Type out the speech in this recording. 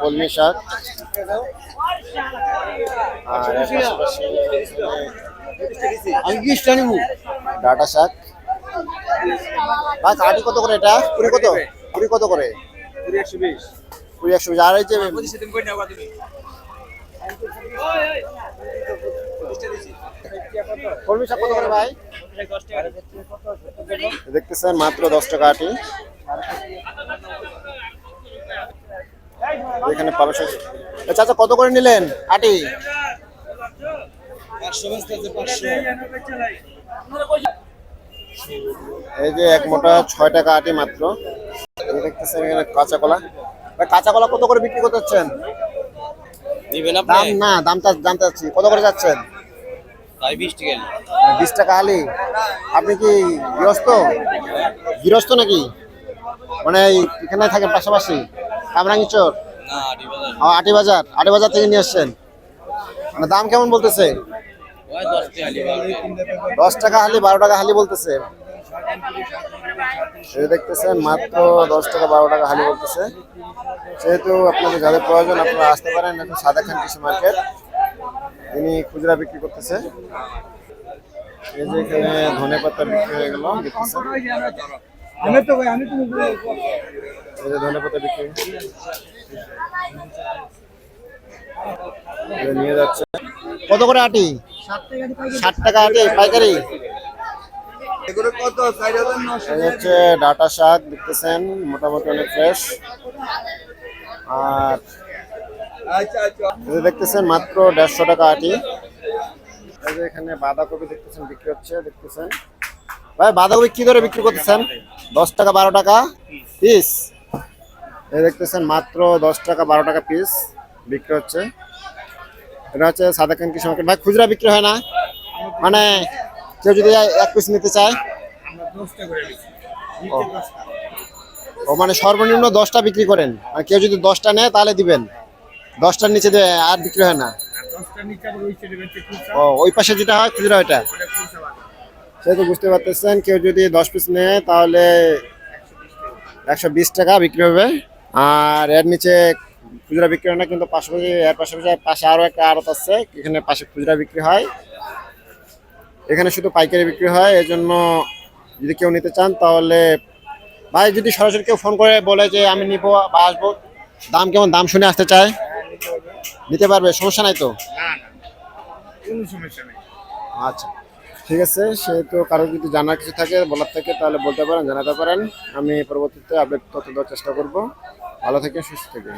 কলমি শাক। আর ডাটা শাক। ভাই কাটি কত করে এটা? কুড়ি কত? কুড়ি কত করে? কুড়ি একশো বিশ। কুড়ি একশো বিশ। আর এই যে কলমি শাক কত করে ভাই? দেখতেছেন মাত্র দশ টাকা আটি। এখানে পালং শাক চাচা কত করে নিলেন? আটি। এই যে এক মোটা ছয় টাকা আটি মাত্র। দেখতেছেন এখানে কাঁচা কলা। কাঁচা কলা কত করে বিক্রি করতে চাচ্ছেন দাম না জানতে চাচ্ছি কত করে যাচ্ছেন? বিশ টাকা আলি। আপনি কি গৃহস্থ? গৃহস্থ নাকি? মানে এখানে থাকেন পাশাপাশি। কামরাঙ্গি চর। আটি বাজার। আটি বাজার আটি বাজার থেকে নিয়ে আসছেন। মানে দাম কেমন বলতেছে? দশ টাকা হালি বারো টাকা। হালি বলতেছে। দেখতেছেন মাত্র দশ টাকা বারো টাকা হালি বলতেছে। সেহেতু আপনাদের যাদের প্রয়োজন আপনারা আসতে পারেন এখন সাদা খান কৃষি মার্কেট। তিনি খুচরা বিক্রি করতেছে। এই যে এখানে ধনে পাতা বিক্রি হয়ে গেল দেখতেছেন। আমি তো ভাই আমি তো বিক্রি নিয়ে যাচ্ছে। কত করে আটি? ষাট টাকা আটি পাইকারি? হচ্ছে ডাটা শাক দেখতেছেন মোটামুটি অনেক ফ্রেশ। আর আচ্ছা আচ্ছা। দেখতেছেন মাত্র দেড়শো টাকা আটি। এখানে বাঁধাকপি দেখতেছেন বিক্রি হচ্ছে দেখতেছেন। ভাই বাঁধাকপি কি দরে বিক্রি করতেছেন? দশ টাকা বারো টাকা পিস এই দেখতেছেন মাত্র দশ টাকা বারো টাকা পিস বিক্রি হচ্ছে। এটা হচ্ছে সাদাকান কৃষি মার্কেট ভাই খুচরা বিক্রি হয় না? মানে কেউ যদি এক পিস নিতে চায়? আমরা দশটা করে দিচ্ছি ও। মানে সর্বনিম্ন দশটা বিক্রি করেন। আর কেউ যদি দশটা নেয় তাহলে দিবেন। দশটার নিচে দিয়ে আর বিক্রি হয় না। ও ওই পাশে যেটা হয় খুচরা ওইটা। সেহেতু বুঝতে পারতেছেন কেউ যদি দশ পিস নেয় তাহলে একশো বিশ টাকা বিক্রি হবে। আর এর নিচে খুচরা বিক্রি হয় না কিন্তু পাশাপাশি এর পাশাপাশি পাশে আরও একটা আড়ত আছে এখানে পাশে খুচরা বিক্রি হয়। এখানে শুধু পাইকারি বিক্রি হয় এই জন্য যদি কেউ নিতে চান তাহলে ভাই যদি সরাসরি কেউ ফোন করে বলে যে আমি নিবো বা আসব দাম কেমন? দাম শুনে আসতে চায়। নিতে পারবে সমস্যা নাই তো? আচ্ছা। ঠিক আছে, সেহেতু কারও যদি জানার কিছু থাকে, বলার থাকে, তাহলে বলতে পারেন, জানাতে পারেন। আমি পরবর্তীতে আপডেট তথ্য দেওয়ার চেষ্টা করব। ভালো থেকে সুস্থ থেকে